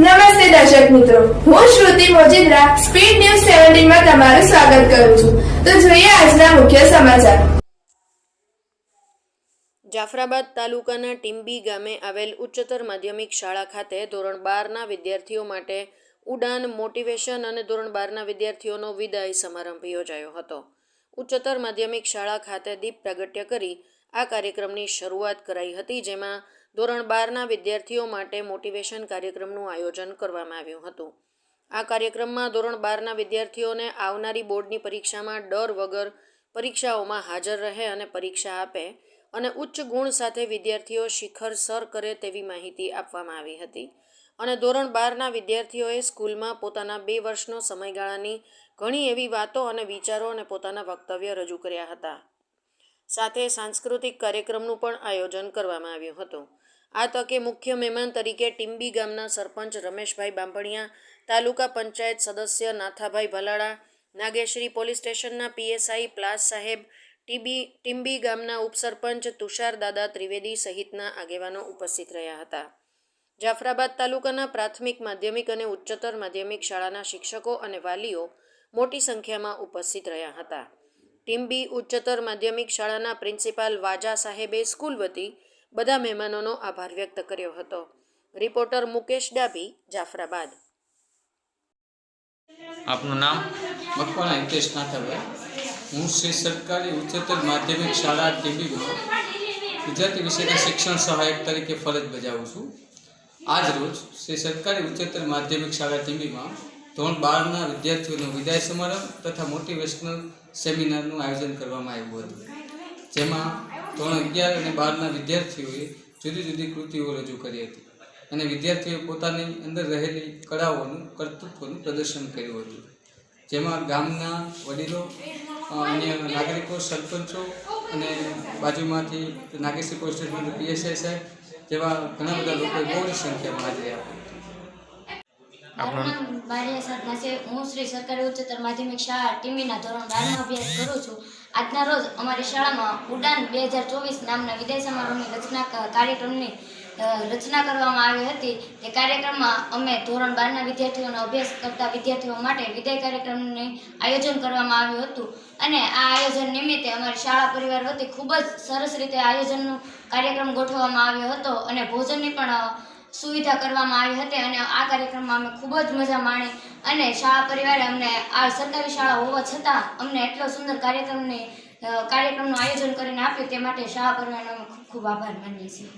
નમસ્તે દર્શક મિત્રો. હું શ્રુતિ મોજીદ્રા, સ્પીડ ન્યૂઝ સેવન્ટીનમાં તમારું સ્વાગત કરું છું. તો જોઈએ આજના મુખ્ય સમાચાર. જાફરાબાદ તાલુકાના ટીમ્બી ગામે આવેલ ઉચ્ચતર માધ્યમિક શાળા ખાતે ધોરણ બારના વિદ્યાર્થીઓ માટે ઉડાન મોટિવેશન અને ધોરણ બારના વિદ્યાર્થીઓનો વિદાય સમારંભ યોજાયો હતો. ઉચ્ચતર માધ્યમિક શાળા ખાતે દીપ પ્રાગટ્ય કરી આ કાર્યક્રમની શરૂઆત કરાઈ હતી, જેમાં ધોરણ બારના વિદ્યાર્થીઓ માટે મોટિવેશન કાર્યક્રમનું આયોજન કરવામાં આવ્યું હતું. આ કાર્યક્રમમાં ધોરણ બારના વિદ્યાર્થીઓને આવનારી બોર્ડની પરીક્ષામાં ડર વગર પરીક્ષાઓમાં હાજર રહે અને પરીક્ષા આપે અને ઉચ્ચ ગુણ સાથે વિદ્યાર્થીઓ શિખર સર કરે તેવી માહિતી આપવામાં આવી હતી. અને ધોરણ બારના વિદ્યાર્થીઓએ સ્કૂલમાં પોતાના બે વર્ષનો સમયગાળાની ઘણી એવી વાતો અને વિચારો અને પોતાના વક્તવ્ય રજૂ કર્યા હતા. સાથે સાંસ્કૃતિક કાર્યક્રમનું પણ આયોજન કરવામાં આવ્યું હતું. આ તકે મુખ્ય મહેમાન તરીકે ટીમ્બી ગામના સરપંચ રમેશભાઈ બાંભણિયા, તાલુકા પંચાયત સદસ્ય નાથાભાઈ ભલાળા, નાગેશ્રી પોલીસ સ્ટેશનના પીએસઆઈ પ્લાસ સાહેબ, ટીબી ટીમ્બી ગામના ઉપસરપંચ તુષાર દાદા ત્રિવેદી સહિતના આગેવાનો ઉપસ્થિત રહ્યા હતા. જાફરાબાદ તાલુકાના પ્રાથમિક માધ્યમિક અને ઉચ્ચતર માધ્યમિક શાળાના શિક્ષકો અને વાલીઓ મોટી સંખ્યામાં ઉપસ્થિત રહ્યા હતા. ટીમ્બી ઉચ્ચતર માધ્યમિક શાળાના પ્રિન્સિપાલ વાજા સાહેબે સ્કૂલ વતી બધા મહેમાનોનો આભાર વ્યક્ત કર્યો હતો. રિપોર્ટર મુકેશ ડાભી જાફરાબાદ. આપનું નામ? મકવાણા હિતેશ નાથાભાઈ. હું શ્રી સરકારી ઉચ્ચતર માધ્યમિક શાળા ટીબીમાં ગુજરાતી વિષયના શિક્ષણ સહાયક તરીકે ફરજ બજાવું છું. આજ રોજ શ્રી સરકારી ઉચ્ચતર માધ્યમિક શાળા ટીબીમાં ધોરણ બારના વિદ્યાર્થીઓનો વિદાય સમારંભ તથા મોટિવેશનલ સેમિનારનું આયોજન કરવામાં આવ્યું હતું. જેમાં ધોરણ અગિયાર અને બારના વિદ્યાર્થીઓએ જુદી જુદી કૃતિઓ રજૂ કરી હતી અને વિદ્યાર્થીઓએ પોતાની અંદર રહેલી કળાઓનું, કર્તૃત્વનું પ્રદર્શન કર્યું હતું. જેમાં ગામના વડીલો અન્ય નાગરિકો, સરપંચો અને બાજુમાંથી પોલીસ સ્ટેશનમાંથી પીએસઆઈ જેવા ઘણા બધા લોકોએ બહુ સંખ્યામાં હાજરી આપી. મારું નામ બારિયા સાધના છે હું શ્રી સરકારી ઉચ્ચતર માધ્યમિક શાળા ટીમીના ધોરણ બારમાં અભ્યાસ કરું છું. આજના રોજ અમારી શાળામાં ઉડાન બે હજાર ચોવીસ નામના વિદાય સમારોહની રચના કાર્યક્રમની રચના કરવામાં આવી હતી. તે કાર્યક્રમમાં અમે ધોરણ બારના વિદ્યાર્થીઓનો અભ્યાસ કરતા વિદ્યાર્થીઓ માટે વિદાય કાર્યક્રમનું આયોજન કરવામાં આવ્યું હતું. અને આ આયોજન નિમિત્તે અમારી શાળા પરિવાર વતી ખૂબ જ સરસ રીતે આયોજનનું કાર્યક્રમ ગોઠવવામાં આવ્યો હતો. અને ભોજનની પણ સુવિધા કરવામાં આવી હતી અને આ કાર્યક્રમમાં અમે ખૂબ જ મજા માણી અને શાળા પરિવારે અમને આ સરકારી શાળા હોવા છતાં અમને એટલો સુંદર કાર્યક્રમની કાર્યક્રમનું આયોજન કરીને આપ્યું તે માટે શાળા પરિવારનો અમે ખૂબ ખૂબ આભાર માનીએ છીએ.